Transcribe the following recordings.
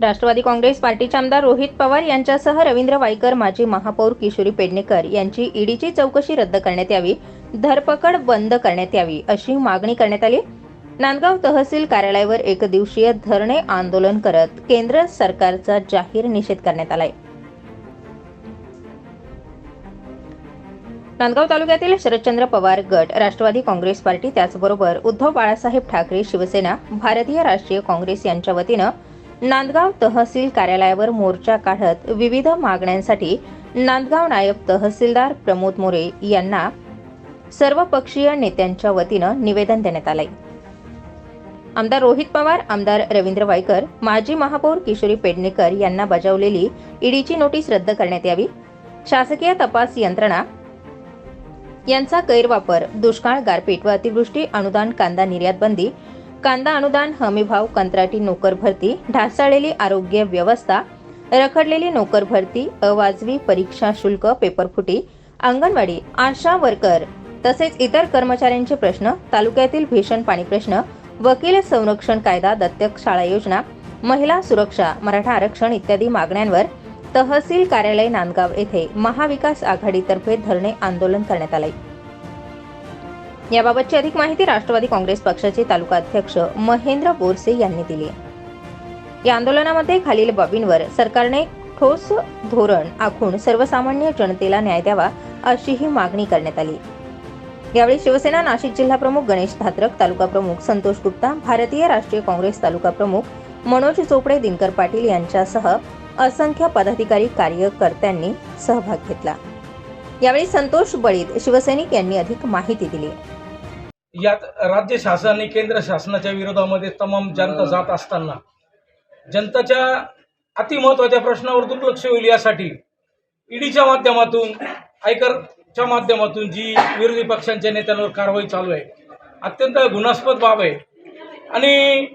राष्ट्रवादी काँग्रेस पार्टीचे आमदार रोहित पवार यांच्यासह रवींद्र वायकर माजी महापौर किशोरी पेडणेकर यांची ईडीची चौकशी रद्द करण्यात यावी धरपकड बंद करण्यात यावी अशी मागणी करण्यात आली. नांदगाव तहसील कार्यालयावर एक दिवसीय धरणे आंदोलन करत केंद्र सरकारचा जाहीर निषेध करण्यात आलाय. नांदगाव तालुक्यातील शरदचंद्र पवार गट राष्ट्रवादी काँग्रेस पार्टी त्याचबरोबर उद्धव बाळासाहेब ठाकरे शिवसेना भारतीय राष्ट्रीय काँग्रेस यांच्या वतीनं नांदगाव तहसील कार्यालयावर मोर्चा काढत विविध मागण्यांसाठी नांदगाव नायब तहसीलदार प्रमोद मोरे यांना सर्वपक्षीय नेत्यांच्या वतीनं निवेदन देण्यात आलंय. आमदार रोहित पवार आमदार रवींद्र वायकर माजी महापौर किशोरी पेडणेकर यांना बजावलेली ईडीची नोटीस रद्द करण्यात यावी. शासकीय तपास यंत्रणा यांचा गैरवापर दुष्काळ गारपीट व अतिवृष्टी अनुदान कांदा निर्यात बंदी कांदा अनुदान हमीभाव कंत्राटी नोकर भरती ढासाळलेली आरोग्य व्यवस्था रखडलेली नोकर भरती अवाजवी परीक्षा शुल्क पेपरफुटी अंगणवाडी आशा वर्कर तसेच इतर कर्मचाऱ्यांचे प्रश्न तालुक्यातील भीषण पाणी प्रश्न वकील संरक्षण कायदा दत्तक शाळा योजना महिला सुरक्षा मराठा आरक्षण इत्यादी मागण्यांवर तहसील कार्यालय नांदगाव येथे महाविकास आघाडीतर्फे धरणे आंदोलन करण्यात आले याबाबतची अधिक माहिती राष्ट्रवादी काँग्रेस पक्षाचे तालुका अध्यक्ष महेंद्र बोरसे यांनी दिली. या आंदोलनामध्ये खालील बाबींवर सरकारने ठोस धोरण आखून सर्वसामान्य जनतेला न्याय द्यावा अशीही मागणी करण्यात आली. यावेळी शिवसेना नाशिक जिल्हा प्रमुख गणेश धात्रक तालुका प्रमुख संतोष गुप्ता भारतीय राष्ट्रीय काँग्रेस तालुका प्रमुख मनोज चोपडे दिनकर पाटील यांच्यासह असंख्य पदाधिकारी कार्यकर्त्यांनी सहभाग घेतला. यावेळी संतोष बळीत शिवसैनिक यांनी अधिक माहिती दिली. यात राज्य शासन आणि केंद्र शासनाच्या विरोधामध्ये तमाम जनता जात असताना जनताच्या अतिमहत्वाच्या प्रश्नावर दुर्लक्ष होईल यासाठी ईडीच्या माध्यमातून आयकरच्या माध्यमातून जी विरोधी पक्षांच्या नेत्यांवर कारवाई चालू आहे अत्यंत गुणास्पद बाब आहे. आणि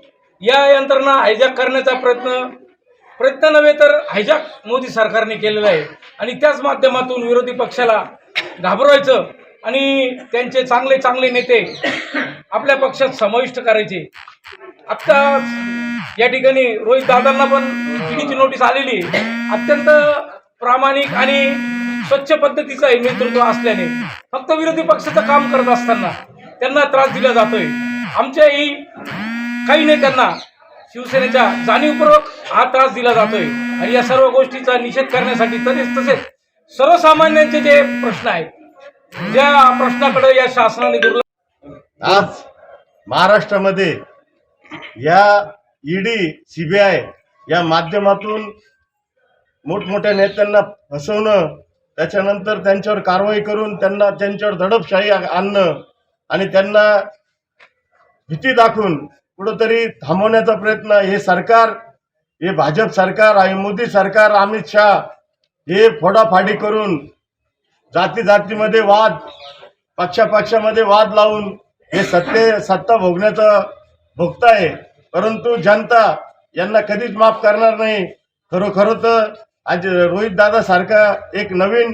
या यंत्रणा हायजॅक करण्याचा प्रयत्न प्रयत्न नव्हे तर हायजॅक मोदी सरकारने केलेला आहे. आणि त्याच माध्यमातून विरोधी पक्षाला घाबरवायचं आणि त्यांचे चांगले चांगले नेते आपल्या पक्षात समाविष्ट करायचे. आत्ता या ठिकाणी रोहित दादांना पण ईडीची नोटीस आलेली आहे. अत्यंत प्रामाणिक आणि स्वच्छ पद्धतीचं हे नेतृत्व असल्याने फक्त विरोधी पक्षाचं काम करत असताना त्यांना त्रास दिला जातोय. आमच्याही काही नेत्यांना शिवसेनेच्या जाणीवपूर्वक हा त्रास दिला जातोय. आणि या सर्व गोष्टीचा निषेध करण्यासाठी तसेच तसेच सर्वसामान्यांचे जे प्रश्न आहेत ज्या प्रश्नाकडे या शासनाने दुर्लक्ष आज महाराष्ट्रामध्ये या ईडी सीबीआय या माध्यमातून मोठमोठ्या नेत्यांना फसवणं त्याच्यानंतर त्यांच्यावर कारवाई करून त्यांना त्यांच्यावर दडपशाही आणणं आणि त्यांना भीती दाखवून कुठंतरी थांबवण्याचा प्रयत्न हे सरकार हे भाजप सरकार आणि मोदी सरकार अमित शहा हे फोडाफाडी करून जाती जातीमध्ये वाद पक्षापक्षामध्ये वाद लावून हे सत्ते सत्ता भोगण्याचा भोगताय. परंतु जनता यांना कधीच माफ करणार नाही. खरोखर तर आज रोहित दादा सारखा एक नवीन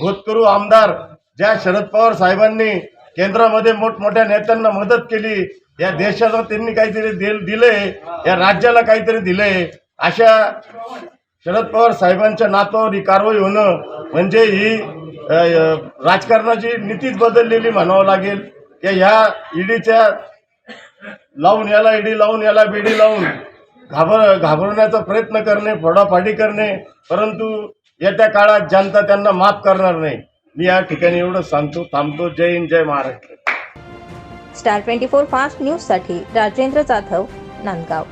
होतकरू आमदार ज्या शरद पवार साहेबांनी केंद्रामध्ये मोठमोठ्या नेत्यांना मदत केली या देशाला त्यांनी काहीतरी दिल- दिलंय या राज्याला काहीतरी दिलंय. अशा शरद पवार साहेबांच्या नातवावर ही कारवाई होणं म्हणजे ही राजकारणाची नीतीच बदललेली म्हणावं लागेल. की ह्या ईडीच्या लावून याला ईडी लावून याला बीडी लावून घाबर घाबरण्याचा प्रयत्न करणे फोडाफाडी करणे परंतु येत्या काळात जनता त्यांना माफ करणार नाही. मी या ठिकाणी एवढं सांगतो थांबतो. जय हिंद जय Maharashtra. Star twenty four fast न्यूजसाठी राजेंद्र जाधव नांदगाव.